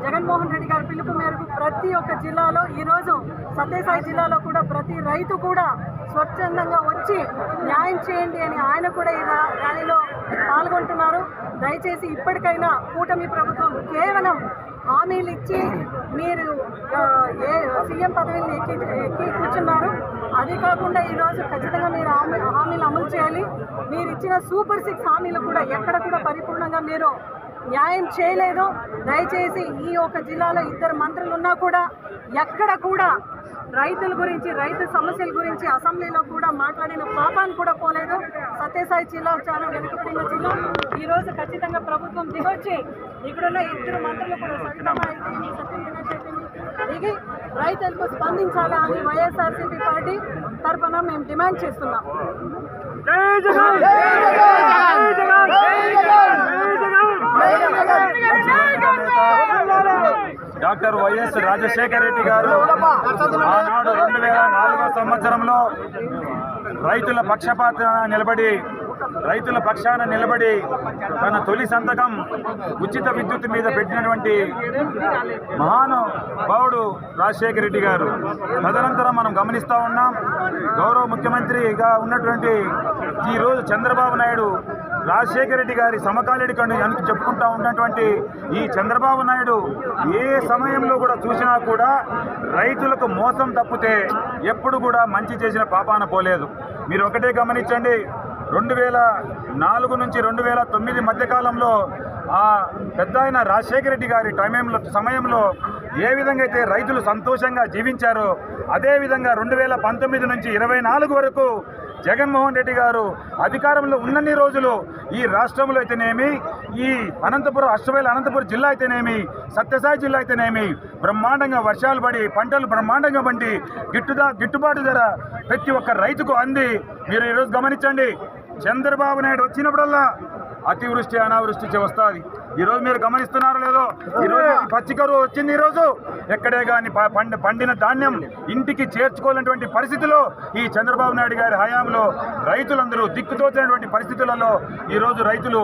జగన్మోహన్ రెడ్డి గారి పిలుపు మేరకు ప్రతి ఒక్క జిల్లాలో ఈరోజు సత్యసాయి జిల్లాలో కూడా ప్రతి రైతు కూడా స్వచ్ఛందంగా వచ్చి న్యాయం చేయండి అని ఆయన కూడా ఈ ర్యాలీలో పాల్గొంటున్నారు. దయచేసి ఇప్పటికైనా కూటమి ప్రభుత్వం కేవలం హామీలు ఇచ్చి మీరు ఏ సీఎం పదవిని ఎక్కి ఎక్కి కూర్చున్నారు. అది కాకుండా ఈరోజు ఖచ్చితంగా మీరు హామీ హామీలు అమలు చేయాలి. మీరు ఇచ్చిన సూపర్ సిక్స్ హామీలు కూడా ఎక్కడ కూడా పరిపూర్ణంగా మీరు న్యాయం చేయలేదు. దయచేసి ఈ ఒక జిల్లాలో ఇద్దరు మంత్రులు ఉన్నా కూడా ఎక్కడ కూడా రైతుల గురించి రైతు సమస్యల గురించి అసెంబ్లీలో కూడా మాట్లాడిన పాపాన్ని కూడా పోలేదు. వ్యవసాయ జిల్లా చాలా వెనుకబడిన జిల్లా. ఈరోజు ఖచ్చితంగా ప్రభుత్వం దిగొచ్చి ఇక్కడున్న ఇద్దరు మంత్రులు కూడా సత్యనారాయణ సత్యం దిగి రైతులకు స్పందించాలి అని వైఎస్ఆర్సీపీ పార్టీ తరఫున మేము డిమాండ్ చేస్తున్నాం. డాక్టర్ వైఎస్ రాజశేఖర రెడ్డి గారు ఆనాడు రెండు వేల నాలుగో సంవత్సరంలో రైతుల పక్షపాత నిలబడి రైతుల పక్షాన నిలబడి తన తొలి సంతకం ఉచిత విద్యుత్ మీద పెట్టినటువంటి మహానుభావుడు రాజశేఖర రెడ్డి గారు. తదనంతరం మనం గమనిస్తూ ఉన్నాం గౌరవ ముఖ్యమంత్రిగా ఉన్నటువంటి ఈరోజు చంద్రబాబు నాయుడు రాజశేఖర రెడ్డి గారి సమకాలీడి కండి అని చెప్పుకుంటా ఉన్నటువంటి ఈ చంద్రబాబు నాయుడు ఏ సమయంలో కూడా చూసినా కూడా రైతులకు మోసం తప్పితే ఎప్పుడు కూడా మంచి చేసిన పాపాన పోలేదు. మీరు ఒకటే గమనించండి రెండు వేల నాలుగు నుంచి రెండు వేల తొమ్మిది మధ్యకాలంలో ఆ పెద్ద ఆయన రాజశేఖర రెడ్డి గారి టైంలో సమయంలో ఏ విధంగా అయితే రైతులు సంతోషంగా జీవించారో అదేవిధంగా రెండు వేల పంతొమ్మిది నుంచి ఇరవై నాలుగు వరకు జగన్మోహన్ రెడ్డి గారు అధికారంలో ఉన్నన్ని రోజులు ఈ రాష్ట్రంలో అయితేనేమి ఈ అనంతపురం అష్టవేల అనంతపురం జిల్లా అయితేనేమి సత్యసాయి జిల్లా అయితేనేమి బ్రహ్మాండంగా వర్షాలు పడి పంటలు బ్రహ్మాండంగా పండి గిట్టుదా గిట్టుబాటు ధర ప్రతి ఒక్క రైతుకు అంది. మీరు ఈరోజు గమనించండి. చంద్రబాబు నాయుడు వచ్చినప్పుడల్లా అతివృష్టి అనావృష్టి వస్తుంది. ఈరోజు మీరు గమనిస్తున్నారో లేదో ఈరోజు ఈ పచ్చికరువు వచ్చింది ఈరోజు ఎక్కడే కానీ ప- పండి పండిన ధాన్యం ఇంటికి చేర్చుకోలేనటువంటి పరిస్థితిలో ఈ చంద్రబాబు నాయుడు గారి హయాంలో రైతులందరూ దిక్కుతోచినటువంటి పరిస్థితులలో ఈరోజు రైతులు